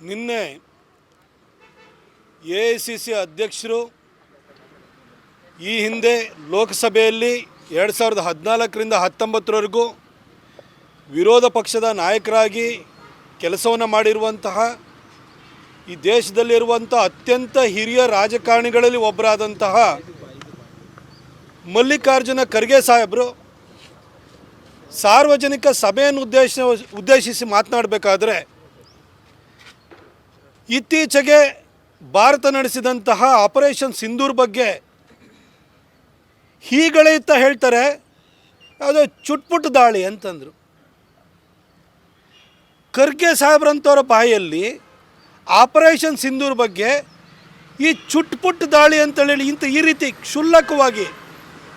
ನಿನ್ನೆ ಎ ಅಧ್ಯಕ್ಷರು ಈ ಹಿಂದೆ ಲೋಕಸಭೆಯಲ್ಲಿ ಎರಡು ಸಾವಿರದ ಹದಿನಾಲ್ಕರಿಂದ ಹತ್ತೊಂಬತ್ತರವರೆಗೂ ವಿರೋಧ ಪಕ್ಷದ ನಾಯಕರಾಗಿ ಕೆಲಸವನ್ನು ಮಾಡಿರುವಂತಹ ಈ ದೇಶದಲ್ಲಿರುವಂಥ ಅತ್ಯಂತ ಹಿರಿಯ ರಾಜಕಾರಣಿಗಳಲ್ಲಿ ಒಬ್ಬರಾದಂತಹ ಮಲ್ಲಿಕಾರ್ಜುನ ಖರ್ಗೆ ಸಾಹೇಬರು ಸಾರ್ವಜನಿಕ ಸಭೆಯನ್ನು ಉದ್ದೇಶ ಉದ್ದೇಶಿಸಿ ಮಾತನಾಡಬೇಕಾದ್ರೆ ಇತ್ತೀಚೆಗೆ ಭಾರತ ನಡೆಸಿದಂತಹ ಆಪರೇಷನ್ ಸಿಂಧೂರ್ ಬಗ್ಗೆ ಹೀಗಳೆಯುತ್ತಾ ಹೇಳ್ತಾರೆ, ಯಾವುದೋ ಚುಟ್ಪುಟ್ ದಾಳಿ ಅಂತಂದರು. ಖರ್ಗೆ ಸಾಹೇಬ್ರಂಥವ್ರ ಬಾಯಲ್ಲಿ ಆಪರೇಷನ್ ಸಿಂಧೂರ್ ಬಗ್ಗೆ ಈ ಚುಟ್ಪುಟ್ ದಾಳಿ ಅಂತೇಳಿ ಇಂಥ ಈ ರೀತಿ ಕ್ಷುಲ್ಲಕವಾಗಿ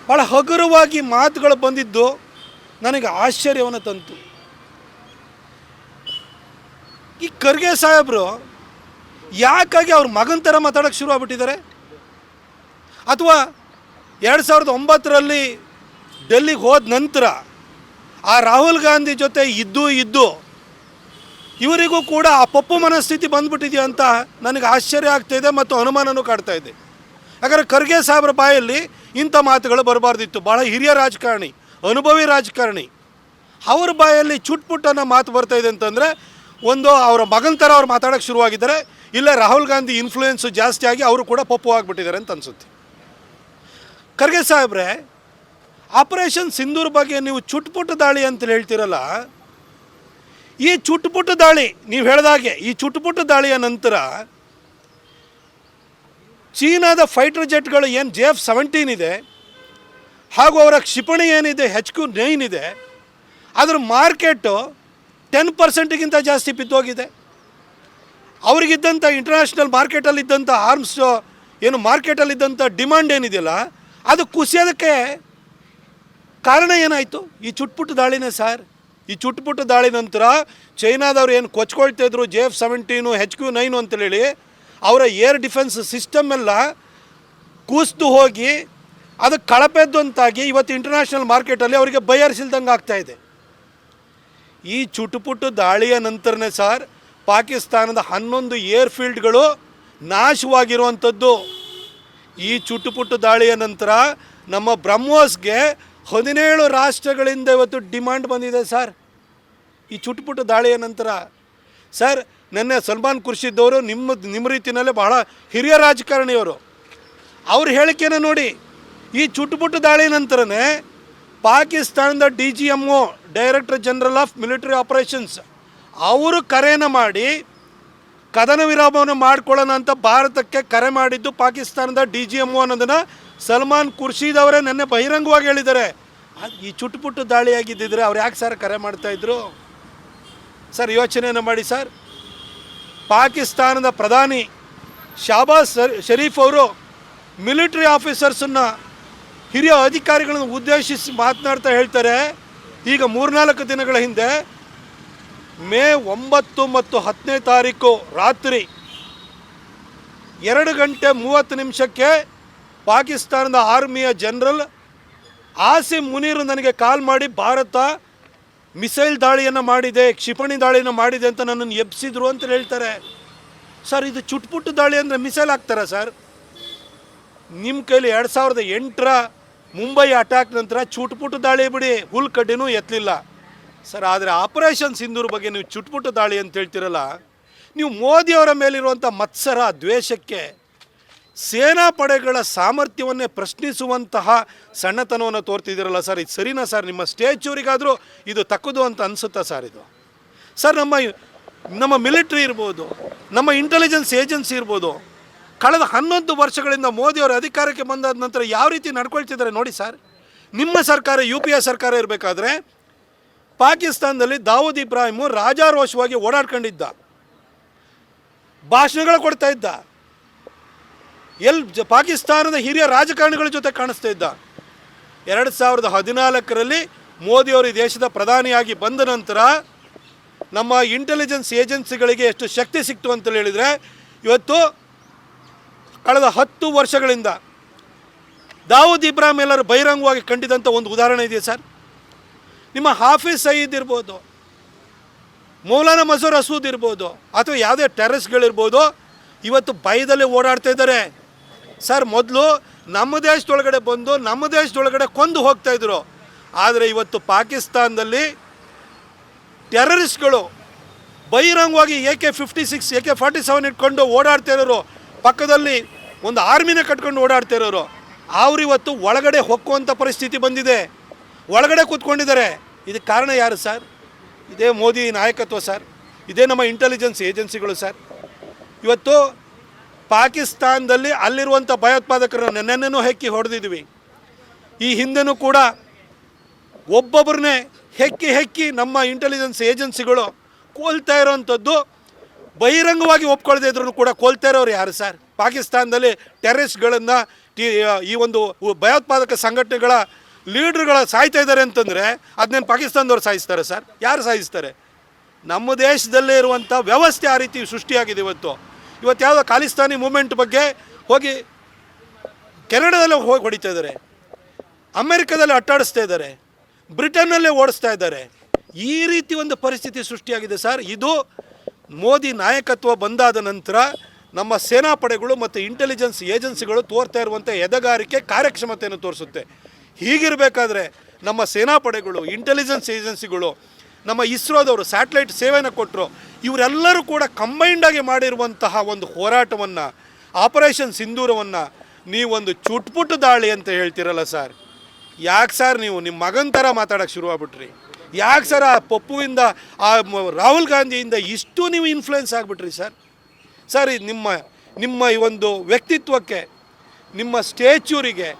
ಭಾಳ ಹಗುರವಾಗಿ ಮಾತುಗಳು ಬಂದಿದ್ದು ನನಗೆ ಆಶ್ಚರ್ಯವನ್ನು ತಂತು. ಈ ಖರ್ಗೆ ಸಾಹೇಬರು ಯಾಕಾಗಿ ಅವ್ರ ಮಗನ ಥರ ಮಾತಾಡೋಕ್ಕೆ ಶುರು ಆಗ್ಬಿಟ್ಟಿದ್ದಾರೆ? ಅಥವಾ ಎರಡು ಸಾವಿರದ ಒಂಬತ್ತರಲ್ಲಿ ಡೆಲ್ಲಿಗೆ ಹೋದ ನಂತರ ಆ ರಾಹುಲ್ ಗಾಂಧಿ ಜೊತೆ ಇದ್ದು ಇದ್ದು ಇವರಿಗೂ ಕೂಡ ಆ ಪಪ್ಪು ಮನಸ್ಥಿತಿ ಬಂದ್ಬಿಟ್ಟಿದೆಯಾ ಅಂತ ನನಗೆ ಆಶ್ಚರ್ಯ ಆಗ್ತಾಯಿದೆ ಮತ್ತು ಅನುಮಾನನೂ ಕಾಡ್ತಾ ಇದೆ. ಯಾಕಂದರೆ ಖರ್ಗೆ ಸಾಹೇಬ್ರ ಬಾಯಲ್ಲಿ ಇಂಥ ಮಾತುಗಳು ಬರಬಾರ್ದಿತ್ತು. ಭಾಳ ಹಿರಿಯ ರಾಜಕಾರಣಿ, ಅನುಭವಿ ರಾಜಕಾರಣಿ. ಅವ್ರ ಬಾಯಲ್ಲಿ ಚುಟ್ಪುಟ್ಟನ್ನು ಮಾತು ಬರ್ತಾಯಿದೆ ಅಂತಂದರೆ ಒಂದು ಅವರ ಮಗನ ಥರ ಅವ್ರು ಮಾತಾಡೋಕ್ಕೆ ಶುರುವಾಗಿದ್ದಾರೆ. ಇಲ್ಲ ರಾಹುಲ್ ಗಾಂಧಿ ಇನ್ಫ್ಲೂಯೆನ್ಸು ಜಾಸ್ತಿ ಆಗಿ ಅವರು ಕೂಡ ಪಪ್ಪು ಆಗಿಬಿಟ್ಟಿದ್ದಾರೆ ಅಂತ ಅನಿಸುತ್ತೆ. ಖರ್ಗೆ ಸಾಹೇಬ್ರೆ ಆಪರೇಷನ್ ಸಿಂಧೂರ್ ಬಗ್ಗೆ ನೀವು ಚುಟ್ಪುಟ್ಟು ದಾಳಿ ಅಂತ ಹೇಳ್ತಿರಲ್ಲ, ಈ ಚುಟ್ಪುಟ್ಟು ದಾಳಿ, ನೀವು ಹೇಳಿದಾಗೆ ಈ ಚುಟ್ಪುಟ್ಟು ದಾಳಿಯ ನಂತರ ಚೀನಾದ ಫೈಟರ್ ಜೆಟ್ಗಳು ಏನು ಜೆ ಎಫ್ ಸೆವೆಂಟೀನ್ ಇದೆ, ಹಾಗೂ ಅವರ ಕ್ಷಿಪಣಿ ಏನಿದೆ, ಹೆಚ್ ಕ್ಯೂ ನೈನ್ ಇದೆ, ಅದರ ಮಾರ್ಕೆಟು ಟೆನ್ ಪರ್ಸೆಂಟ್ಗಿಂತ ಜಾಸ್ತಿ ಬಿದ್ದೋಗಿದೆ. ಅವ್ರಿಗಿದ್ದಂಥ ಇಂಟರ್ನ್ಯಾಷನಲ್ ಮಾರ್ಕೆಟಲ್ಲಿದ್ದಂಥ ಆರ್ಮ್ಸ್ ಏನು ಮಾರ್ಕೆಟಲ್ಲಿದ್ದಂಥ ಡಿಮ್ಯಾಂಡ್ ಏನಿದೆಯಲ್ಲ, ಅದು ಕುಸಿಯೋದಕ್ಕೆ ಕಾರಣ ಏನಾಯಿತು? ಈ ಚುಟ್ಪುಟ್ಟು ದಾಳಿನೇ ಸರ್. ಈ ಚುಟ್ಪುಟ್ಟು ದಾಳಿ ನಂತರ ಚೈನಾದವ್ರು ಏನು ಕೊಚ್ಕೊಳ್ತಿದ್ರು J F seventeen H Q nine ಅಂತೇಳಿ, ಅವರ ಏರ್ ಡಿಫೆನ್ಸ್ ಸಿಸ್ಟಮ್ ಎಲ್ಲ ಕೂಸ್ದು ಹೋಗಿ, ಅದು ಕಳಪೆದ್ದು ಅಂತಾಗಿ ಇವತ್ತು ಇಂಟರ್ನ್ಯಾಷನಲ್ ಮಾರ್ಕೆಟಲ್ಲಿ ಅವರಿಗೆ ಬಯರ್ಸಿಲ್ದಂಗೆ ಆಗ್ತಾಯಿದೆ ಈ ಚುಟುಪುಟು ದಾಳಿಯ ನಂತರನೇ ಸರ್ ಪಾಕಿಸ್ತಾನದ ಹನ್ನೊಂದು ಏರ್ಫೀಲ್ಡ್ಗಳು ನಾಶವಾಗಿರುವಂಥದ್ದು. ಈ ಚುಟುಪುಟ್ಟು ದಾಳಿಯ ನಂತರ ನಮ್ಮ ಬ್ರಹ್ಮೋಸ್ಗೆ ಹದಿನೇಳು ರಾಷ್ಟ್ರಗಳಿಂದ ಇವತ್ತು ಡಿಮಾಂಡ್ ಬಂದಿದೆ ಸರ್. ಈ ಚುಟುಪುಟ್ಟು ದಾಳಿಯ ನಂತರ ಸರ್, ನಿನ್ನೆ ಸಲ್ಮಾನ್ ಖುರ್ಷಿದ್ದವರು ನಿಮ್ಮ ನಿಮ್ಮ ರೀತಿಯಲ್ಲೇ ಬಹಳ ಹಿರಿಯ ರಾಜಕಾರಣಿಯವರು. ಅವ್ರ ಹೇಳಿಕೆನ ನೋಡಿ, ಈ ಚುಟುಪುಟ್ಟು ದಾಳಿ ನಂತರನೇ ಪಾಕಿಸ್ತಾನದ D G M O director general of military operations ಅವರು ಕರೆಯನ್ನು ಮಾಡಿ, ಕದನ ವಿರಾಮವನ್ನು ಮಾಡಿಕೊಳ್ಳೋಣ ಅಂತ ಭಾರತಕ್ಕೆ ಕರೆ ಮಾಡಿದ್ದು ಪಾಕಿಸ್ತಾನದ ಡಿ ಜಿ ಎಂ ಒ ಅನ್ನೋದನ್ನು ಸಲ್ಮಾನ್ ಖುರ್ಷೀದ್ ಅವರೇ ನೆನ್ನೆ ಬಹಿರಂಗವಾಗಿ ಹೇಳಿದ್ದಾರೆ. ಈ ಚುಟುಪುಟ್ಟು ದಾಳಿಯಾಗಿದ್ದಿದ್ರೆ ಅವ್ರು ಯಾಕೆ ಸರ್ ಕರೆ ಮಾಡ್ತಾಯಿದ್ರು ಸರ್, ಯೋಚನೆಯನ್ನು ಮಾಡಿ ಸರ್. ಪಾಕಿಸ್ತಾನದ ಪ್ರಧಾನಿ ಶಾಬಾಜ್ ಶರೀಫ್ ಅವರು ಮಿಲಿಟ್ರಿ ಆಫೀಸರ್ಸನ್ನು ಹಿರಿಯ ಅಧಿಕಾರಿಗಳನ್ನು ಉದ್ದೇಶಿಸಿ ಮಾತನಾಡ್ತಾ ಹೇಳ್ತಾರೆ, ಈಗ ಮೂರ್ನಾಲ್ಕು ದಿನಗಳ ಹಿಂದೆ ಮೇ ಒಂಬತ್ತು ಮತ್ತು ಹತ್ತನೇ ತಾರೀಕು ರಾತ್ರಿ ಎರಡು ಗಂಟೆ ಮೂವತ್ತು ನಿಮಿಷಕ್ಕೆ ಪಾಕಿಸ್ತಾನದ ಆರ್ಮಿಯ ಜನರಲ್ ಆಸಿಮ್ ಮುನೀರ್ ನನಗೆ ಕಾಲ್ ಮಾಡಿ, ಭಾರತ ಮಿಸೈಲ್ ದಾಳಿಯನ್ನು ಮಾಡಿದೆ, ಕ್ಷಿಪಣಿ ದಾಳಿಯನ್ನು ಮಾಡಿದೆ ಅಂತ ನನ್ನನ್ನು ಎಬ್ಸಿದ್ರು ಅಂತ ಹೇಳ್ತಾರೆ. ಸರ್, ಇದು ಚುಟ್ಪುಟ್ಟು ದಾಳಿ ಅಂದರೆ ಮಿಸೈಲ್ ಹಾಕ್ತಾರಾ ಸರ್? ನಿಮ್ಮ ಕೈಲಿ ಎರಡು ಸಾವಿರದ ಎಂಟರ ಮುಂಬೈ ಅಟ್ಯಾಕ್ ನಂತರ ಚುಟ್ಪುಟ್ಟು ದಾಳಿ ಬಿಡಿ, ಹುಲ್ ಕಡ್ಡಿನೂ ಎತ್ತಲಿಲ್ಲ. ಸರ್, ಆದರೆ ಆಪರೇಷನ್ ಸಿಂಧೂರ್ ಬಗ್ಗೆ ನೀವು ಚುಟ್ಪುಟ್ಟು ದಾಳಿ ಅಂತ ಹೇಳ್ತಿರಲ್ಲ, ನೀವು ಮೋದಿಯವರ ಮೇಲಿರುವಂಥ ಮತ್ಸರ, ದ್ವೇಷಕ್ಕೆ ಸೇನಾ ಪಡೆಗಳ ಸಾಮರ್ಥ್ಯವನ್ನೇ ಪ್ರಶ್ನಿಸುವಂತಹ ಸಣ್ಣತನವನ್ನು ತೋರ್ತಿದ್ದೀರಲ್ಲ ಸರ್, ಇದು ಸರಿನಾ ಸರ್? ನಿಮ್ಮ ಸ್ಟೇಚೂರಿಗಾದರೂ ಇದು ತಕ್ಕದು ಅಂತ ಅನಿಸುತ್ತಾ ಸರ್ ಇದು? ಸರ್, ನಮ್ಮ ನಮ್ಮ ಮಿಲಿಟ್ರಿ ಇರ್ಬೋದು, ನಮ್ಮ ಇಂಟೆಲಿಜೆನ್ಸ್ ಏಜೆನ್ಸಿ ಇರ್ಬೋದು ಕಳೆದ ಹನ್ನೊಂದು ವರ್ಷಗಳಿಂದ ಮೋದಿಯವರ ಅಧಿಕಾರಕ್ಕೆ ಬಂದಾದ ನಂತರ ಯಾವ ರೀತಿ ನಡ್ಕೊಳ್ತಿದ್ದಾರೆ ನೋಡಿ ಸರ್. ನಿಮ್ಮ ಸರ್ಕಾರ ಯು ಪಿ ಎ ಸರ್ಕಾರ ಇರಬೇಕಾದ್ರೆ ಪಾಕಿಸ್ತಾನದಲ್ಲಿ ದಾವೂದ್ ಇಬ್ರಾಹಿಮು ರಾಜಾರೋಷವಾಗಿ ಓಡಾಡ್ಕೊಂಡಿದ್ದ. ಭಾಷಣಗಳು ಕೊಡ್ತಾ ಇದ್ದ. ಎಲ್ ಪಾಕಿಸ್ತಾನದ ಹಿರಿಯ ರಾಜಕಾರಣಿಗಳ ಜೊತೆ ಕಾಣಿಸ್ತಾ ಇದ್ದ. ಎರಡು ಸಾವಿರದ ಹದಿನಾಲ್ಕರಲ್ಲಿ ಮೋದಿಯವರು ಈ ದೇಶದ ಪ್ರಧಾನಿಯಾಗಿ ಬಂದ ನಂತರ ನಮ್ಮ ಇಂಟೆಲಿಜೆನ್ಸ್ ಏಜೆನ್ಸಿಗಳಿಗೆ ಎಷ್ಟು ಶಕ್ತಿ ಸಿಕ್ತು ಅಂತ ಹೇಳಿದರೆ ಇವತ್ತು ಕಳೆದ ಹತ್ತು ವರ್ಷಗಳಿಂದ ದಾವೂದ್ ಇಬ್ರಾಹಿಂ ಎಲ್ಲರೂ ಬಹಿರಂಗವಾಗಿ ಕಂಡಿದಂಥ ಒಂದು ಉದಾಹರಣೆ ಇದೆಯಾ ಸರ್? ನಿಮ್ಮ ಹಾಫೀಸ್ ಸಯೀದ್ ಇರ್ಬೋದು, ಮೌಲಾನ ಮಸೂರ್ ಅಸೂದ್ ಇರ್ಬೋದು, ಅಥವಾ ಯಾವುದೇ ಟೆರೆಸ್ಗಳಿರ್ಬೋದು ಇವತ್ತು ಭಯದಲ್ಲಿ ಓಡಾಡ್ತಾ ಇದ್ದಾರೆ. ಸರ್, ಮೊದಲು ನಮ್ಮ ದೇಶದೊಳಗಡೆ ಬಂದು, ನಮ್ಮ ದೇಶದೊಳಗಡೆ ಕೊಂದು ಹೋಗ್ತಾ ಇದ್ರು. ಆದರೆ ಇವತ್ತು ಪಾಕಿಸ್ತಾನದಲ್ಲಿ ಟೆರರಿಸ್ಟ್ಗಳು ಬಹಿರಂಗವಾಗಿ A K fifty six, A K forty seven ಇಟ್ಕೊಂಡು ಓಡಾಡ್ತಾ ಇರೋರು ಪಕ್ಕದಲ್ಲಿ ಒಂದು ಆರ್ಮಿನ ಕಟ್ಕೊಂಡು ಓಡಾಡ್ತಾ ಇರೋರು. ಅವ್ರು ಇವತ್ತು ಒಳಗಡೆ ಹೊಕ್ಕುವಂಥ ಪರಿಸ್ಥಿತಿ ಬಂದಿದೆ. ಒಳಗಡೆ ಕೂತ್ಕೊಂಡಿದ್ದಾರೆ. ಇದಕ್ಕೆ ಕಾರಣ ಯಾರು ಸರ್? ಇದೇ ಮೋದಿ ನಾಯಕತ್ವ ಸರ್. ಇದೇ ನಮ್ಮ ಇಂಟೆಲಿಜೆನ್ಸ್ ಏಜೆನ್ಸಿಗಳು ಸರ್. ಇವತ್ತು ಪಾಕಿಸ್ತಾನದಲ್ಲಿ ಅಲ್ಲಿರುವಂಥ ಭಯೋತ್ಪಾದಕರನ್ನು ನೆನ್ನೆನೂ ಹೆಕ್ಕಿ ಹೊಡೆದಿದ್ವಿ. ಈ ಹಿಂದೆನೂ ಕೂಡ ಒಬ್ಬೊಬ್ಬರನ್ನೇ ಹೆಕ್ಕಿ ಹೆಕ್ಕಿ ನಮ್ಮ ಇಂಟೆಲಿಜೆನ್ಸ್ ಏಜೆನ್ಸಿಗಳು ಕೋಲ್ತಾ ಇರೋವಂಥದ್ದು ಬಹಿರಂಗವಾಗಿ ಒಪ್ಕೊಳ್ದೇ ಇದ್ರೂ ಕೂಡ ಕೋಲ್ತಾ ಇರೋರು ಯಾರು ಸರ್? ಪಾಕಿಸ್ತಾನದಲ್ಲಿ ಟೆರರಿಸ್ಟ್ಗಳನ್ನು ಈ ಒಂದು ಭಯೋತ್ಪಾದಕ ಸಂಘಟನೆಗಳ ಲೀಡ್ರ್ಗಳ ಸಾಯ್ತಾ ಇದ್ದಾರೆ ಅಂತಂದರೆ ಅದನ್ನೇನು ಪಾಕಿಸ್ತಾನದವ್ರು ಸಾಯಿಸ್ತಾರೆ ಸರ್? ಯಾರು ಸಾಯಿಸ್ತಾರೆ? ನಮ್ಮ ದೇಶದಲ್ಲೇ ಇರುವಂಥ ವ್ಯವಸ್ಥೆ ಆ ರೀತಿ ಸೃಷ್ಟಿಯಾಗಿದೆ ಇವತ್ತು. ಇವತ್ತು ಯಾವುದೋ ಖಾಲಿಸ್ತಾನಿ ಮೂಮೆಂಟ್ ಬಗ್ಗೆ ಹೋಗಿ ಕೆನಡಾದಲ್ಲಿ ಹೋಗಿ ಹೊಡಿತಾ ಇದ್ದಾರೆ. ಅಮೆರಿಕದಲ್ಲಿ ಅಟ್ಟಾಡಿಸ್ತಾ ಇದ್ದಾರೆ. ಬ್ರಿಟನ್ನಲ್ಲೇ ಓಡಿಸ್ತಾ ಇದ್ದಾರೆ. ಈ ರೀತಿ ಒಂದು ಪರಿಸ್ಥಿತಿ ಸೃಷ್ಟಿಯಾಗಿದೆ ಸರ್. ಇದು ಮೋದಿ ನಾಯಕತ್ವ ಬಂದಾದ ನಂತರ ನಮ್ಮ ಸೇನಾಪಡೆಗಳು ಮತ್ತು ಇಂಟೆಲಿಜೆನ್ಸ್ ಏಜೆನ್ಸಿಗಳು ತೋರ್ತಾ ಇರುವಂಥ ಎದೆಗಾರಿಕೆ ಕಾರ್ಯಕ್ಷಮತೆಯನ್ನು ತೋರಿಸುತ್ತೆ. ಹೀಗಿರಬೇಕಾದ್ರೆ ನಮ್ಮ ಸೇನಾಪಡೆಗಳು, ಇಂಟೆಲಿಜೆನ್ಸ್ ಏಜೆನ್ಸಿಗಳು, ನಮ್ಮ ಇಸ್ರೋದವರು ಸ್ಯಾಟಲೈಟ್ ಸೇವೆಯನ್ನು ಕೊಟ್ಟರು ಇವರೆಲ್ಲರೂ ಕೂಡ ಕಂಬೈಂಡಾಗಿ ಮಾಡಿರುವಂತಹ ಒಂದು ಹೋರಾಟವನ್ನು ಆಪರೇಷನ್ ಸಿಂಧೂರವನ್ನು ನೀವೊಂದು ಚುಟ್ಪುಟ್ಟು ದಾಳಿ ಅಂತ ಹೇಳ್ತೀರಲ್ಲ ಸರ್. ಯಾಕೆ ಸರ್ ನೀವು ನಿಮ್ಮ ಮಗನ ಥರ ಮಾತಾಡೋಕ್ಕೆ ಶುರುವಾಗ್ಬಿಟ್ರಿ? ಯಾಕೆ ಸರ್ ಆ ಪಪ್ಪುವಿಂದ, ಆ ರಾಹುಲ್ ಗಾಂಧಿಯಿಂದ ಇಷ್ಟು ನೀವು ಇನ್ಫ್ಲುಯೆನ್ಸ್ ಆಗಿಬಿಟ್ರಿ ಸರ್? ಸರ್ ಇದು ನಿಮ್ಮ ನಿಮ್ಮ ಈ ಒಂದು ವ್ಯಕ್ತಿತ್ವಕ್ಕೆ ನಿಮ್ಮ ಸ್ಟೇಚ್ಯೂರಿಗೆ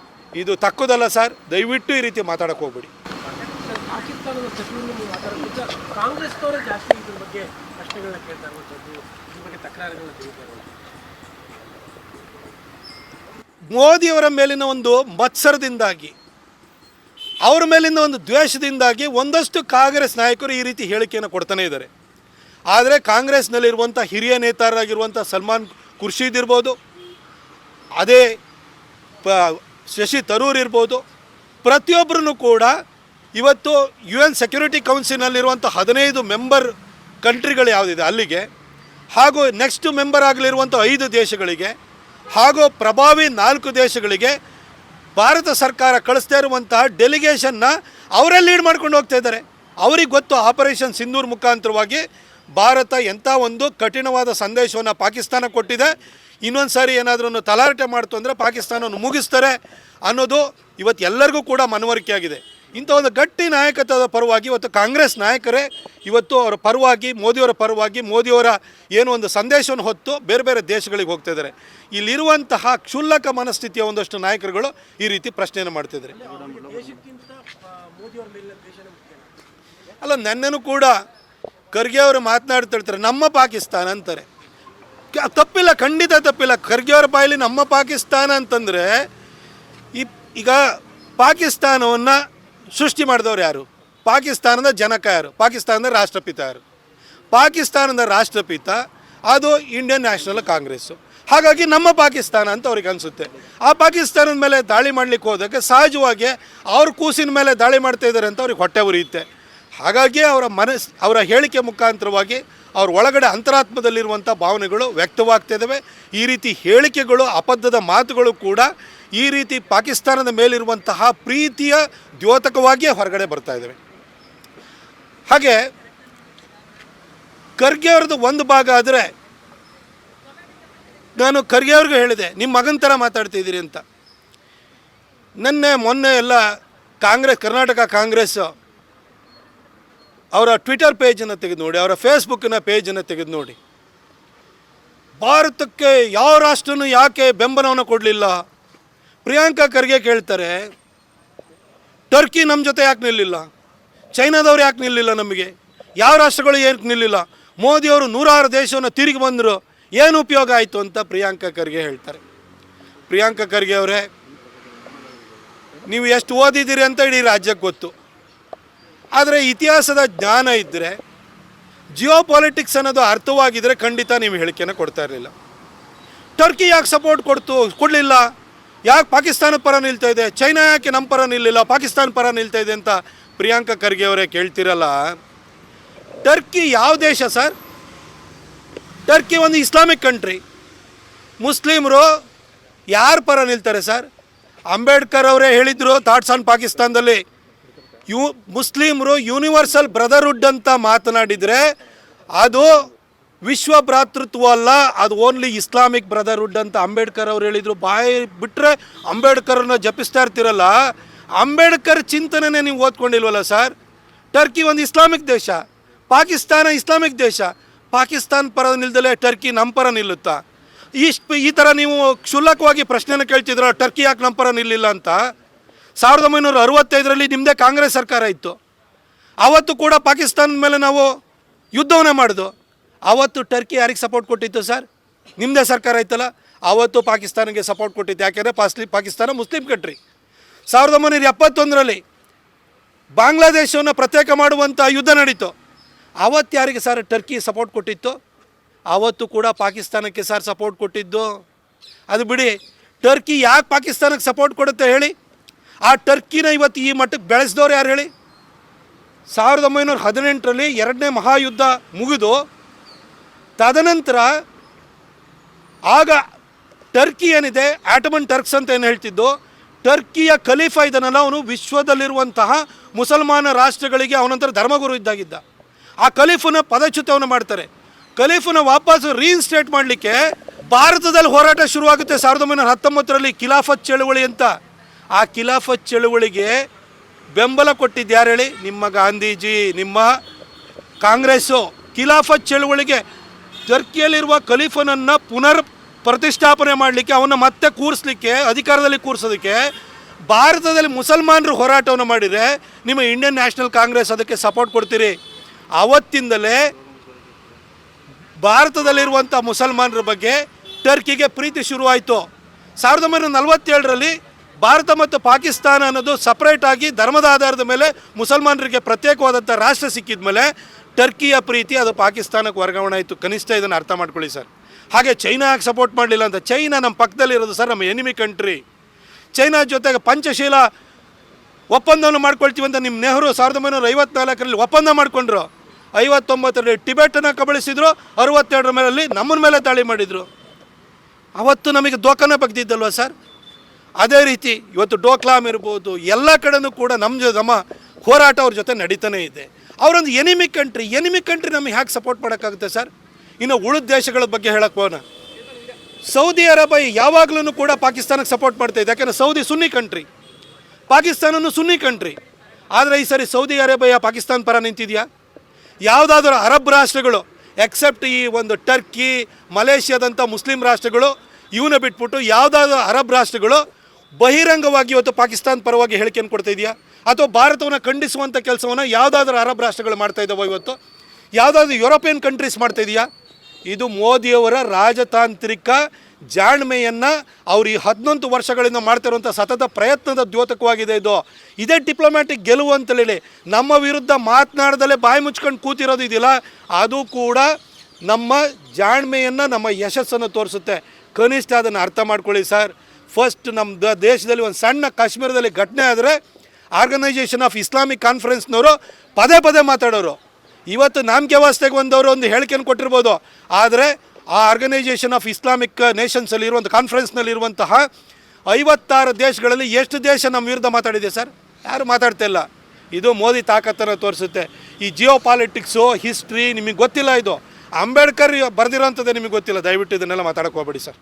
ಇದು ತಕ್ಕುದಲ್ಲ ಸರ್. ದಯವಿಟ್ಟು ಈ ರೀತಿ ಮಾತಾಡಕ್ಕೆ ಹೋಗ್ಬೇಡಿ. ಮೋದಿಯವರ ಮೇಲಿನ ಒಂದು ಮತ್ಸರದಿಂದಾಗಿ ಅವರ ಮೇಲಿನ ಒಂದು ದ್ವೇಷದಿಂದಾಗಿ ಒಂದಷ್ಟು ಕಾಂಗ್ರೆಸ್ ನಾಯಕರು ಈ ರೀತಿ ಹೇಳಿಕೆಯನ್ನು ಕೊಡ್ತಾನೆ ಇದ್ದಾರೆ. ಆದರೆ ಕಾಂಗ್ರೆಸ್ನಲ್ಲಿರುವಂಥ ಹಿರಿಯ ನೇತಾರರಾಗಿರುವಂಥ ಸಲ್ಮಾನ್ ಖುರ್ಷೀದ್ ಇರ್ಬೋದು, ಅದೇ ಪ, ಶಶಿ ತರೂರ್ ಇರ್ಬೋದು ಪ್ರತಿಯೊಬ್ಬರೂ ಕೂಡ ಇವತ್ತು ಯು ಎನ್ ಸೆಕ್ಯೂರಿಟಿ ಕೌನ್ಸಿಲ್ನಲ್ಲಿರುವಂಥ ಹದಿನೈದು ಮೆಂಬರ್ ಕಂಟ್ರಿಗಳು ಯಾವುದಿದೆ ಅಲ್ಲಿಗೆ, ಹಾಗೂ ನೆಕ್ಸ್ಟ್ ಮೆಂಬರ್ ಆಗಲಿರುವಂಥ ಐದು ದೇಶಗಳಿಗೆ, ಹಾಗೂ ಪ್ರಭಾವಿ ನಾಲ್ಕು ದೇಶಗಳಿಗೆ ಭಾರತ ಸರ್ಕಾರ ಕಳಿಸ್ತಾ ಇರುವಂತಹ ಡೆಲಿಗೇಷನ್ನ ಅವರೇ ಲೀಡ್ ಮಾಡ್ಕೊಂಡು ಹೋಗ್ತಾ ಇದ್ದಾರೆ. ಅವ್ರಿಗೆ ಗೊತ್ತು ಆಪರೇಷನ್ ಸಿಂಧೂರ್ ಮುಖಾಂತರವಾಗಿ ಭಾರತ ಎಂಥ ಒಂದು ಕಠಿಣವಾದ ಸಂದೇಶವನ್ನು ಪಾಕಿಸ್ತಾನ ಕೊಟ್ಟಿದೆ. ಇನ್ನೊಂದು ಸಾರಿ ಏನಾದರೂ ತಲಾಟೆ ಮಾಡ್ತು ಅಂದರೆ ಪಾಕಿಸ್ತಾನವನ್ನು ಮುಗಿಸ್ತಾರೆ ಅನ್ನೋದು ಇವತ್ತು ಎಲ್ಲರಿಗೂ ಕೂಡ ಮನವರಿಕೆ ಆಗಿದೆ. ಇಂಥ ಒಂದು ಗಟ್ಟಿ ನಾಯಕತ್ವದ ಪರವಾಗಿ ಇವತ್ತು ಕಾಂಗ್ರೆಸ್ ನಾಯಕರೇ ಇವತ್ತು ಅವರ ಪರವಾಗಿ ಮೋದಿಯವರ ಪರವಾಗಿ ಮೋದಿಯವರ ಏನು ಒಂದು ಸಂದೇಶವನ್ನು ಹೊತ್ತು ಬೇರೆ ಬೇರೆ ದೇಶಗಳಿಗೆ ಹೋಗ್ತಾ ಇದ್ದಾರೆ. ಇಲ್ಲಿರುವಂತಹ ಕ್ಷುಲ್ಲಕ ಮನಸ್ಥಿತಿಯ ಒಂದಷ್ಟು ನಾಯಕರುಗಳು ಈ ರೀತಿ ಪ್ರಶ್ನೆಯನ್ನು ಮಾಡ್ತಿದ್ದಾರೆ ಅಲ್ಲ ನೆನ್ನೆನೂ ಕೂಡ ಖರ್ಗೆ ಅವರು ಮಾತನಾಡ್ತಿರ್ತಾರೆ, ನಮ್ಮ ಪಾಕಿಸ್ತಾನ ಅಂತಾರೆ. ತಪ್ಪಿಲ್ಲ, ಖಂಡಿತ ತಪ್ಪಿಲ್ಲ. ಖರ್ಗೆ ಅವರ ಬಾಯಲ್ಲಿ ನಮ್ಮ ಪಾಕಿಸ್ತಾನ ಅಂತಂದರೆ ಈ ಈಗ ಪಾಕಿಸ್ತಾನವನ್ನು ಸೃಷ್ಟಿ ಮಾಡಿದವರು ಯಾರು? ಪಾಕಿಸ್ತಾನದ ಜನಕ ಯಾರು? ಪಾಕಿಸ್ತಾನದ ರಾಷ್ಟ್ರಪಿತ ಯಾರು? ಪಾಕಿಸ್ತಾನದ ರಾಷ್ಟ್ರಪಿತ, ಅದು ಇಂಡಿಯನ್ ನ್ಯಾಷನಲ್ ಕಾಂಗ್ರೆಸ್ಸು ಹಾಗಾಗಿ ನಮ್ಮ ಪಾಕಿಸ್ತಾನ ಅಂತ ಅವ್ರಿಗೆ ಅನಿಸುತ್ತೆ. ಆ ಪಾಕಿಸ್ತಾನದ ಮೇಲೆ ದಾಳಿ ಮಾಡಲಿಕ್ಕೆ ಹೋದಕ್ಕೆ ಸಹಜವಾಗಿ ಅವ್ರ ಕೂಸಿನ ಮೇಲೆ ದಾಳಿ ಮಾಡ್ತಾ ಇದ್ದಾರೆ ಅಂತ ಅವ್ರಿಗೆ ಹೊಟ್ಟೆ ಉರಿಯುತ್ತೆ. ಹಾಗಾಗಿ ಅವರ ಮನಸ್, ಅವರ ಹೇಳಿಕೆ ಮುಖಾಂತರವಾಗಿ ಅವ್ರ ಒಳಗಡೆ ಅಂತರಾತ್ಮದಲ್ಲಿರುವಂಥ ಭಾವನೆಗಳು ವ್ಯಕ್ತವಾಗ್ತಿದ್ದಾವೆ ಈ ರೀತಿ ಹೇಳಿಕೆಗಳು ಅಬದ್ಧದ ಮಾತುಗಳು ಕೂಡ ಈ ರೀತಿ ಪಾಕಿಸ್ತಾನದ ಮೇಲಿರುವಂತಹ ಪ್ರೀತಿಯ ದ್ಯೋತಕವಾಗಿಯೇ ಹೊರಗಡೆ ಬರ್ತಾ ಇದ್ದಾವೆ. ಹಾಗೆ ಖರ್ಗೆ ಅವ್ರದ್ದು ಒಂದು ಭಾಗ ಆದರೆ ನಾನು ಖರ್ಗೆ ಅವ್ರಿಗೂ ಹೇಳಿದೆ, ನಿಮ್ಮ ಮಗನ ಥರ ಮಾತಾಡ್ತಿದ್ದೀರಿ ಅಂತ. ನಿನ್ನೆ, ಮೊನ್ನೆ ಎಲ್ಲ ಕಾಂಗ್ರೆಸ್ ಕರ್ನಾಟಕ ಕಾಂಗ್ರೆಸ್ ಅವರ ಟ್ವಿಟರ್ ಪೇಜನ್ನು ತೆಗೆದು ನೋಡಿ, ಅವರ ಫೇಸ್ಬುಕ್ಕಿನ ಪೇಜನ್ನು ತೆಗೆದು ನೋಡಿ. ಭಾರತಕ್ಕೆ ಯಾವ ರಾಷ್ಟ್ರನೂ ಯಾಕೆ ಬೆಂಬಲವನ್ನು ಕೊಡಲಿಲ್ಲ? ಪ್ರಿಯಾಂಕಾ ಖರ್ಗೆ ಕೇಳ್ತಾರೆ, ಟರ್ಕಿ ನಮ್ಮ ಜೊತೆ ಯಾಕೆ ನಿಲ್ಲಿಲ್ಲ? ಚೈನಾದವ್ರು ಯಾಕೆ ನಿಲ್ಲಿಲ್ಲ ನಮಗೆ? ಯಾವ ರಾಷ್ಟ್ರಗಳು ಏನಕ್ಕೆ ನಿಲ್ಲಿಲ್ಲ? ಮೋದಿಯವರು ನೂರಾರು ದೇಶವನ್ನು ತಿರುಗಿ ಬಂದರು, ಏನು ಉಪಯೋಗ ಆಯಿತು ಅಂತ ಪ್ರಿಯಾಂಕಾ ಖರ್ಗೆ ಹೇಳ್ತಾರೆ. ಪ್ರಿಯಾಂಕಾ ಖರ್ಗೆ ಅವರೇ, ನೀವು ಎಷ್ಟು ಓದಿದ್ದೀರಿ ಅಂತ ಇಡೀ ರಾಜ್ಯಕ್ಕೆ ಗೊತ್ತು. ಆದರೆ ಇತಿಹಾಸದ ಜ್ಞಾನ ಇದ್ದರೆ ಜಿಯೋ ಪಾಲಿಟಿಕ್ಸ್ ಅನ್ನೋದು ಅರ್ಥವಾಗಿದ್ದರೆ ಖಂಡಿತ ನೀವು ಹೇಳಿಕೆಯನ್ನು ಕೊಡ್ತಾ ಇರಲಿಲ್ಲ. ಟರ್ಕಿ ಯಾಕೆ ಸಪೋರ್ಟ್ ಕೊಡ್ತು, ಕೊಡಲಿಲ್ಲ? ಯಾಕೆ ಪಾಕಿಸ್ತಾನ ಪರ ನಿಲ್ತಾ ಇದೆ? ಚೈನಾ ಯಾಕೆ ನಮ್ಮ ಪರ ನಿಲ್ಲಿಲ್ಲ? ಪಾಕಿಸ್ತಾನ ಪರ ನಿಲ್ತಾ ಇದೆ ಅಂತ ಪ್ರಿಯಾಂಕಾ ಖರ್ಗೆ ಅವರೇ ಕೇಳ್ತಿರಲ್ಲ? ಟರ್ಕಿ ಯಾವ ದೇಶ ಸರ್ ಟರ್ಕಿ ಒಂದು ಇಸ್ಲಾಮಿಕ್ ಕಂಟ್ರಿ ಮುಸ್ಲಿಮರು ಯಾರ ಪರ ನಿಲ್ತಾರೆ ಸರ್ ಅಂಬೇಡ್ಕರ್ ಅವರೇ ಹೇಳಿದರು ಥಾಟ್ಸ್ ಆನ್ ಪಾಕಿಸ್ತಾನದಲ್ಲಿ. ಯು ಮುಸ್ಲಿಮರು ಯೂನಿವರ್ಸಲ್ ಬ್ರದರ್ಹುಡ್ ಅಂತ ಮಾತನಾಡಿದರೆ ಅದು ವಿಶ್ವ ಭ್ರಾತೃತ್ವ ಅಲ್ಲ, ಅದು ಓನ್ಲಿ ಇಸ್ಲಾಮಿಕ್ ಬ್ರದರ್ಹುಡ್ ಅಂತ ಅಂಬೇಡ್ಕರ್ ಅವ್ರು ಹೇಳಿದರು. ಬಾಯಿ ಬಿಟ್ಟರೆ ಅಂಬೇಡ್ಕರ್ನ ಜಪಿಸ್ತಾ ಇರ್ತಿರಲ್ಲ, ಅಂಬೇಡ್ಕರ್ ಚಿಂತನೆನೇ ನೀವು ಓದ್ಕೊಂಡಿಲ್ವಲ್ಲ ಸರ್? ಟರ್ಕಿ ಒಂದು ಇಸ್ಲಾಮಿಕ್ ದೇಶ, ಪಾಕಿಸ್ತಾನ ಇಸ್ಲಾಮಿಕ್ ದೇಶ, ಪಾಕಿಸ್ತಾನ ಪರ ನಿಲ್ದಲೇ ಟರ್ಕಿ ನಮ್ಮ ಪರ ನಿಲ್ಲುತ್ತಾ? ಇಷ್ಟು ಈ ಥರ ನೀವು ಕ್ಷುಲ್ಲಕವಾಗಿ ಪ್ರಶ್ನೆನ ಕೇಳ್ತಿದ್ರ ಟರ್ಕಿ ಯಾಕೆ ನಮ್ಮ ಪರ ನಿಲ್ಲಿಲ್ಲ ಅಂತ? ಸಾವಿರದ ಒಂಬೈನೂರ ಅರವತ್ತೈದರಲ್ಲಿ ನಿಮ್ಮದೇ ಕಾಂಗ್ರೆಸ್ ಸರ್ಕಾರ ಇತ್ತು. ಆವತ್ತು ಕೂಡ ಪಾಕಿಸ್ತಾನದ ಮೇಲೆ ನಾವು ಯುದ್ಧವನ್ನೇ ಮಾಡಿದ್ವು ಆವತ್ತು ಟರ್ಕಿ ಯಾರಿಗೆ ಸಪೋರ್ಟ್ ಕೊಟ್ಟಿತ್ತು ಸರ್ ನಿಮ್ಮದೇ ಸರ್ಕಾರ ಇತ್ತಲ್ಲ? ಆವತ್ತು ಪಾಕಿಸ್ತಾನಕ್ಕೆ ಸಪೋರ್ಟ್ ಕೊಟ್ಟಿತ್ತು. ಯಾಕೆಂದರೆ ಪಾಸ್ಲಿ, ಪಾಕಿಸ್ತಾನ ಮುಸ್ಲಿಂ ಕಂಟ್ರಿ ಸಾವಿರದ ಒಂಬೈನೂರ ಎಪ್ಪತ್ತೊಂದರಲ್ಲಿ ಬಾಂಗ್ಲಾದೇಶವನ್ನು ಪ್ರತ್ಯೇಕ ಮಾಡುವಂಥ ಯುದ್ಧ ನಡೀತು. ಆವತ್ತು ಯಾರಿಗೆ ಸರ್ ಟರ್ಕಿ ಸಪೋರ್ಟ್ ಕೊಟ್ಟಿತ್ತು? ಆವತ್ತು ಕೂಡ ಪಾಕಿಸ್ತಾನಕ್ಕೆ ಸರ್ ಸಪೋರ್ಟ್ ಕೊಟ್ಟಿದ್ದು. ಅದು ಬಿಡಿ, ಟರ್ಕಿ ಯಾಕೆ ಪಾಕಿಸ್ತಾನಕ್ಕೆ ಸಪೋರ್ಟ್ ಕೊಡುತ್ತೆ ಹೇಳಿ? ಆ ಟರ್ಕಿನ ಇವತ್ತು ಈ ಮಟ್ಟಕ್ಕೆ ಬೆಳೆಸಿದವ್ರು ಯಾರು ಹೇಳಿ? ಸಾವಿರದ ಒಂಬೈನೂರ ಹದಿನೆಂಟರಲ್ಲಿ ಎರಡನೇ ಮಹಾಯುದ್ಧ ಮುಗಿದು, ತದನಂತರ ಆಗ ಟರ್ಕಿ ಏನಿದೆ, ಆಟಮನ್ ಟರ್ಕ್ಸ್ ಅಂತ ಏನು ಹೇಳ್ತಿದ್ದು, ಟರ್ಕಿಯ ಖಲೀಫಾ ಇದನ್ನೆಲ್ಲ ಅವನು ವಿಶ್ವದಲ್ಲಿರುವಂತಹ ಮುಸಲ್ಮಾನ ರಾಷ್ಟ್ರಗಳಿಗೆ ಅವನಂತರ ಧರ್ಮಗುರು ಇದ್ದಾಗಿದ್ದ. ಆ ಖಲೀಫನ ಪದಚ್ಯುತವನ್ನು ಮಾಡ್ತಾರೆ. ಖಲೀಫನ ವಾಪಸ್ ರೀಇನ್ಸ್ಟೇಟ್ ಮಾಡಲಿಕ್ಕೆ ಭಾರತದಲ್ಲಿ ಹೋರಾಟ ಶುರುವಾಗುತ್ತೆ ಸಾವಿರದ ಒಂಬೈನೂರ ಹತ್ತೊಂಬತ್ತರಲ್ಲಿ ಖಿಲಾಫತ್ ಚಳುವಳಿ ಅಂತ. ಆ ಖಿಲಾಫತ್ ಚಳುವಳಿಗೆ ಬೆಂಬಲ ಕೊಟ್ಟಿದ್ದು ಯಾರು ಹೇಳಿ? ನಿಮ್ಮ ಗಾಂಧೀಜಿ, ನಿಮ್ಮ ಕಾಂಗ್ರೆಸ್ಸು. ಖಿಲಾಫತ್ ಚಳುವಳಿಗೆ ಟರ್ಕಿಯಲ್ಲಿರುವ ಖಲೀಫನನ್ನು ಪುನರ್ ಪ್ರತಿಷ್ಠಾಪನೆ ಮಾಡಲಿಕ್ಕೆ, ಅವನ್ನ ಮತ್ತೆ ಕೂರಿಸ್ಲಿಕ್ಕೆ, ಅಧಿಕಾರದಲ್ಲಿ ಕೂರಿಸೋದಕ್ಕೆ ಭಾರತದಲ್ಲಿ ಮುಸಲ್ಮಾನರು ಹೋರಾಟವನ್ನು ಮಾಡಿದರೆ ನಿಮ್ಮ ಇಂಡಿಯನ್ ನ್ಯಾಷನಲ್ ಕಾಂಗ್ರೆಸ್ ಅದಕ್ಕೆ ಸಪೋರ್ಟ್ ಕೊಡ್ತೀರಿ? ಆವತ್ತಿಂದಲೇ ಭಾರತದಲ್ಲಿರುವಂಥ ಮುಸಲ್ಮಾನರ ಬಗ್ಗೆ ಟರ್ಕಿಗೆ ಪ್ರೀತಿ ಶುರುವಾಯಿತು. ಸಾವಿರದ ಒಂಬೈನೂರ ನಲವತ್ತೇಳರಲ್ಲಿ ಭಾರತ ಮತ್ತು ಪಾಕಿಸ್ತಾನ ಅನ್ನೋದು ಸಪ್ರೇಟ್ ಆಗಿ ಧರ್ಮದ ಆಧಾರದ ಮೇಲೆ ಮುಸಲ್ಮಾನರಿಗೆ ಪ್ರತ್ಯೇಕವಾದಂಥ ರಾಷ್ಟ್ರ ಸಿಕ್ಕಿದ ಮೇಲೆ ಟರ್ಕಿಯ ಪ್ರೀತಿ, ಅದು ಪಾಕಿಸ್ತಾನಕ್ಕೆ ವರ್ಗಾವಣೆ ಆಯಿತು. ಕನಿಷ್ಠ ಇದನ್ನು ಅರ್ಥ ಮಾಡ್ಕೊಳ್ಳಿ ಸರ್. ಹಾಗೆ ಚೈನಾ ಯಾಕೆ ಸಪೋರ್ಟ್ ಮಾಡಲಿಲ್ಲ ಅಂತ ಚೈನಾ ನಮ್ಮ ಪಕ್ಕದಲ್ಲಿರೋದು ಸರ್ ನಮ್ಮ ಎನಿಮಿ ಕಂಟ್ರಿ ಚೈನಾ ಜೊತೆಗೆ ಪಂಚಶೀಲ ಒಪ್ಪಂದವನ್ನು ಮಾಡ್ಕೊಳ್ತೀವಿ ಅಂತ ನಿಮ್ಮ ನೆಹರು ಸಾವಿರದ ಒಂಬೈನೂರ ಐವತ್ನಾಲ್ಕರಲ್ಲಿ ಒಪ್ಪಂದ ಮಾಡಿಕೊಂಡ್ರು. ಐವತ್ತೊಂಬತ್ತರಲ್ಲಿ ಟಿಬೆಟನ್ನು ಕಬಳಿಸಿದ್ರು, ಅರುವತ್ತೆರಡರ ಮೇಲೆ ನಮ್ಮನ ಮೇಲೆ ದಾಳಿ ಮಾಡಿದರು. ಅವತ್ತು ನಮಗೆ ದೋಖನ ಬಗ್ದಿದ್ದಲ್ವ ಸರ್? ಅದೇ ರೀತಿ ಇವತ್ತು ಡೋಕ್ಲಾಮ್ ಇರ್ಬೋದು, ಎಲ್ಲ ಕಡೆನೂ ಕೂಡ ನಮ್ಮ ನಮ್ಮ ಹೋರಾಟ ಅವ್ರ ಜೊತೆ ನಡೀತಾನೇ ಇದೆ. ಅವರೊಂದು ಎನಿಮಿ ಕಂಟ್ರಿ ಎನಿಮಿ ಕಂಟ್ರಿ ನಮಗೆ ಹ್ಯಾಕ್ ಸಪೋರ್ಟ್ ಮಾಡೋಕ್ಕಾಗುತ್ತೆ ಸರ್? ಇನ್ನು ಉಳಿದ ದೇಶಗಳ ಬಗ್ಗೆ ಹೇಳಕ್ಕೆ ಹೋಗೋಣ. ಸೌದಿ ಅರೇಬಿಯಾ ಯಾವಾಗಲೂ ಕೂಡ ಪಾಕಿಸ್ತಾನಕ್ಕೆ ಸಪೋರ್ಟ್ ಮಾಡ್ತಾ ಇದೆ. ಯಾಕಂದರೆ ಸೌದಿ ಸುನ್ನಿ ಕಂಟ್ರಿ ಪಾಕಿಸ್ತಾನನು ಸುನ್ನಿ ಕಂಟ್ರಿ ಆದರೆ ಈ ಸರಿ ಸೌದಿ ಅರೇಬಿಯಾ ಪಾಕಿಸ್ತಾನ ಪರ ನಿಂತಿದೆಯಾ? ಯಾವುದಾದ್ರೂ ಅರಬ್ ರಾಷ್ಟ್ರಗಳು ಎಕ್ಸೆಪ್ಟ್ ಈ ಒಂದು ಟರ್ಕಿ ಮಲೇಷ್ಯಾದಂಥ ಮುಸ್ಲಿಂ ರಾಷ್ಟ್ರಗಳು ಇವನ್ನ ಬಿಟ್ಬಿಟ್ಟು ಯಾವುದಾದ್ರೂ ಅರಬ್ ರಾಷ್ಟ್ರಗಳು ಬಹಿರಂಗವಾಗಿ ಇವತ್ತು ಪಾಕಿಸ್ತಾನ ಪರವಾಗಿ ಹೇಳಿಕೆಯನ್ನು ಕೊಡ್ತಾ ಇದೆಯಾ? ಅಥವಾ ಭಾರತವನ್ನು ಖಂಡಿಸುವಂಥ ಕೆಲಸವನ್ನು ಯಾವುದಾದ್ರೂ ಅರಬ್ ರಾಷ್ಟ್ರಗಳು ಮಾಡ್ತಾ ಇದ್ದಾವೆ ಇವತ್ತು? ಯಾವುದಾದ್ರೂ ಯುರೋಪಿಯನ್ ಕಂಟ್ರೀಸ್ ಮಾಡ್ತಾ ಇದೆಯಾ? ಇದು ಮೋದಿಯವರ ರಾಜತಾಂತ್ರಿಕ ಜಾಣ್ಮೆಯನ್ನು ಅವರು ಈ ಹದಿನೊಂದು ವರ್ಷಗಳಿಂದ ಮಾಡ್ತಿರುವಂಥ ಸತತ ಪ್ರಯತ್ನದ ದ್ಯೋತಕವಾಗಿದೆ ಇದು. ಇದೇ ಡಿಪ್ಲೊಮ್ಯಾಟಿಕ್ ಗೆಲುವು ಅಂತೇಳಿ ನಮ್ಮ ವಿರುದ್ಧ ಮಾತನಾಡ್ದಲೇ ಬಾಯಿ ಮುಚ್ಕೊಂಡು ಕೂತಿರೋದು ಇದಿಲ್ಲ. ಅದು ಕೂಡ ನಮ್ಮ ಜಾಣ್ಮೆಯನ್ನು, ನಮ್ಮ ಯಶಸ್ಸನ್ನು ತೋರಿಸುತ್ತೆ. ಕನಿಷ್ಠ ಅದನ್ನು ಅರ್ಥ ಮಾಡ್ಕೊಳ್ಳಿ ಸರ್. ಫಸ್ಟ್ ನಮ್ಮ ದೇಶದಲ್ಲಿ ಒಂದು ಸಣ್ಣ ಕಾಶ್ಮೀರದಲ್ಲಿ ಘಟನೆ ಆದರೆ ಆರ್ಗನೈಸೇಷನ್ ಆಫ್ ಇಸ್ಲಾಮಿಕ್ ಕಾನ್ಫರೆನ್ಸ್ನವರು ಪದೇ ಪದೇ ಮಾತಾಡೋರು. ಇವತ್ತು ನಾಮಕೆ ವ್ಯವಸ್ಥೆಗೆ ಬಂದವರು ಒಂದು ಹೇಳಿಕೆಯನ್ನು ಕೊಟ್ಟಿರ್ಬೋದು. ಆದರೆ ಆ ಆರ್ಗನೈಸೇಷನ್ ಆಫ್ ಇಸ್ಲಾಮಿಕ್ ನೇಷನ್ಸಲ್ಲಿ ಇರುವಂಥ ಕಾನ್ಫರೆನ್ಸ್ನಲ್ಲಿ ಇರುವಂತಹ ಐವತ್ತಾರು ದೇಶಗಳಲ್ಲಿ ಎಷ್ಟು ದೇಶ ನಮ್ಮ ವಿರುದ್ಧ ಮಾತಾಡಿದೆ ಸರ್? ಯಾರು ಮಾತಾಡ್ತಿಲ್ಲ ಇದು ಮೋದಿ ತಾಕತ್ತನ್ನು ತೋರಿಸುತ್ತೆ. ಈ ಜಿಯೋ ಪಾಲಿಟಿಕ್ಸು ಹಿಸ್ಟ್ರಿ ನಿಮಗೆ ಗೊತ್ತಿಲ್ಲ ಇದು. ಅಂಬೇಡ್ಕರ್ ಬರೆದಿರೋಂಥದ್ದೇ ನಿಮಗೆ ಗೊತ್ತಿಲ್ಲ. ದಯವಿಟ್ಟು ಇದನ್ನೆಲ್ಲ ಮಾತಾಡಕ್ಕೆ ಹೋಗ್ಬೇಡಿ ಸರ್.